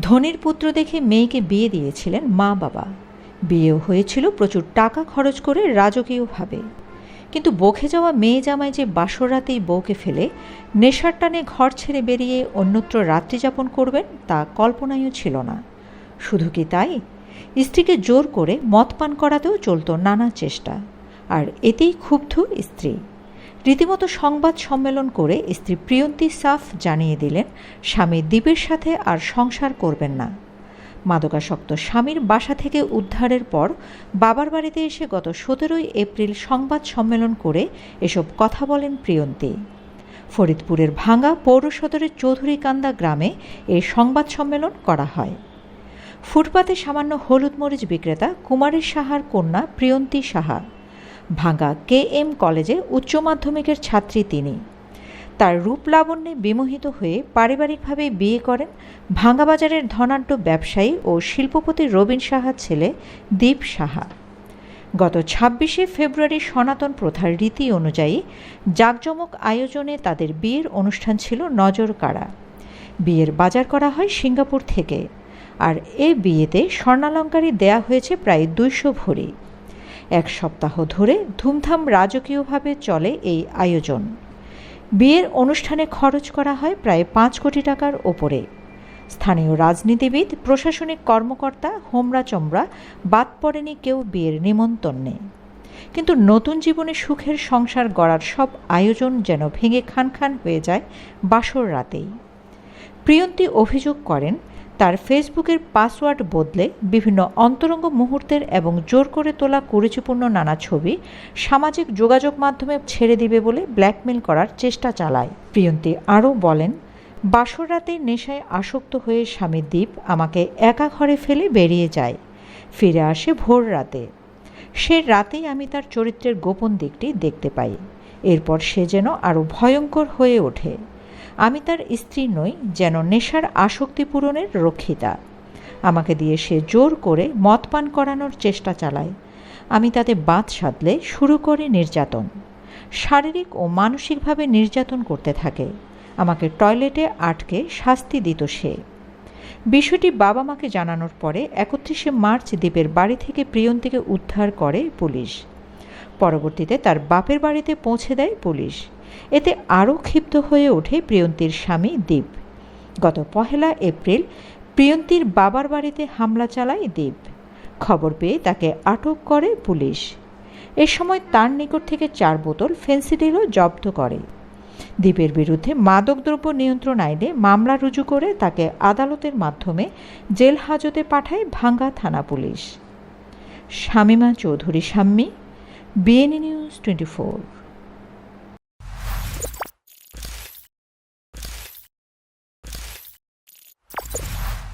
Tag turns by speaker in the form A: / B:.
A: ধনির পুত্র দেখে মেয়েকে বিয়ে দিয়েছিলেন মা বাবা। বিয়েও হয়েছিল প্রচুর টাকা খরচ করে রাজকীয়ভাবে। কিন্তু বখে যাওয়া মেয়ে জামাই যে বাসর রাতেই বউকে ফেলে, নেশার টানে ঘর ছেড়ে বেরিয়ে অন্যত্র রাত্রি যাপন করবেন তা কল্পনায়ও ছিল না। শুধু কি তাই? স্ত্রীকে জোর করে মদ পান করাতেও চলত নানা চেষ্টা। আর এতেই ক্ষুব্ধ স্ত্রী। রীতিমতো সংবাদ সম্মেলন করে স্ত্রী প্রিয়ন্তী সাফ জানিয়ে দিলেন, স্বামী দ্বীপের সাথে আর সংসার করবেন না। মাদকাসক্ত স্বামীর বাসা থেকে উদ্ধারের পর বাবার বাড়িতে এসে গত সতেরোই এপ্রিল সংবাদ সম্মেলন করে এসব কথা বলেন প্রিয়ন্তী। ফরিদপুরের ভাঙ্গা পৌর সদরের চৌধুরীকান্দা গ্রামে এই সংবাদ সম্মেলন করা হয়। ফুটপাতে সামান্য হলুদ মরিচ বিক্রেতা কুমারী সাহার কন্যা প্রিয়ন্তী সাহা ভাঙ্গা কে এম কলেজে উচ্চ মাধ্যমিকের ছাত্রী তিনি। তার রূপ লাবণ্যে বিমোহিত হয়ে পারিবারিকভাবে বিয়ে করেন ভাঙ্গাবাজারের ধনাঢ্য ব্যবসায়ী ও শিল্পপতি রবীন সাহার ছেলে দীপ সাহা। গত ছাব্বিশে ফেব্রুয়ারি সনাতন প্রথার রীতি অনুযায়ী জাঁকজমক আয়োজনে তাদের বিয়ের অনুষ্ঠান ছিল নজর কাড়া। বিয়ের বাজার করা হয় সিঙ্গাপুর থেকে। আর এ বিয়েতে স্বর্ণালঙ্কারই দেয়া হয়েছে প্রায় দুইশো ভরি। এক সপ্তাহ ধরে ধুমধাম রাজকীয়ভাবে চলে এই আয়োজন। বিয়ের অনুষ্ঠানে খরচ করা হয় প্রায় পাঁচ কোটি টাকার ওপরে। স্থানীয় রাজনীতিবিদ, প্রশাসনিক কর্মকর্তা, হোমরা চমড়া বাদ পড়েনি কেউ বিয়ের নিমন্ত্রণে। কিন্তু নতুন জীবনে সুখের সংসার গড়ার সব আয়োজন যেন ভেঙে খান খান হয়ে যায় বাসর রাতেই। প্রিয়ন্তী অভিযোগ করেন তার ফেসবুকের পাসওয়ার্ড বদলে বিভিন্ন অন্তরঙ্গ মুহূর্তের এবং জোর করে তোলা কুরুচিপূর্ণ নানা ছবি সামাজিক যোগাযোগ মাধ্যমে ছেড়ে দিবে বলে ব্ল্যাকমেল করার চেষ্টা চালায়। প্রিয়ন্তী আরও বলেন, বাসর রাতে নেশায় আসক্ত হয়ে স্বামী দ্বীপ আমাকে একা ঘরে ফেলে বেরিয়ে যায়। ফিরে আসে ভোর রাতে। সে রাতেই আমি তার চরিত্রের গোপন দিকটি দেখতে পাই। এরপর সে যেন আরও ভয়ঙ্কর হয়ে ওঠে। আমি তার স্ত্রী নই, যেন নেশার আসক্তি পূরণের রক্ষিতা। আমাকে দিয়ে সে জোর করে মদ পান করানোর চেষ্টা চালায়। আমি তাতে বাঁধ সাধলে শুরু করে নির্যাতন। শারীরিক ও মানসিকভাবে নির্যাতন করতে থাকে। আমাকে টয়লেটে আটকে শাস্তি দিত সে। বিষয়টি বাবা মাকে জানানোর পরে একত্রিশে মার্চ দ্বীপের বাড়ি থেকে প্রিয়ন্তীকে উদ্ধার করে পুলিশ। পরবর্তীতে তার বাপের বাড়িতে পৌঁছে দেয় পুলিশ। এতে আরও ক্ষিপ্ত হয়ে ওঠে প্রিয়ন্তীর স্বামী দ্বীপ গত পহেলা এপ্রিল প্রিয়ন্তীর বাবার বাড়িতে হামলা চালায় দ্বীপ খবর পেয়ে তাকে আটক করে পুলিশ। এ সময় তার নিকট থেকে চার বোতল ফেন্সিডিলও জব্দ করে। দ্বীপের বিরুদ্ধে মাদকদ্রব্য নিয়ন্ত্রণ আইনে মামলা রুজু করে তাকে আদালতের মাধ্যমে জেল হাজতে পাঠায় ভাঙ্গা থানা police. Shamima Chowdhury, Shammi, BNA news twenty four.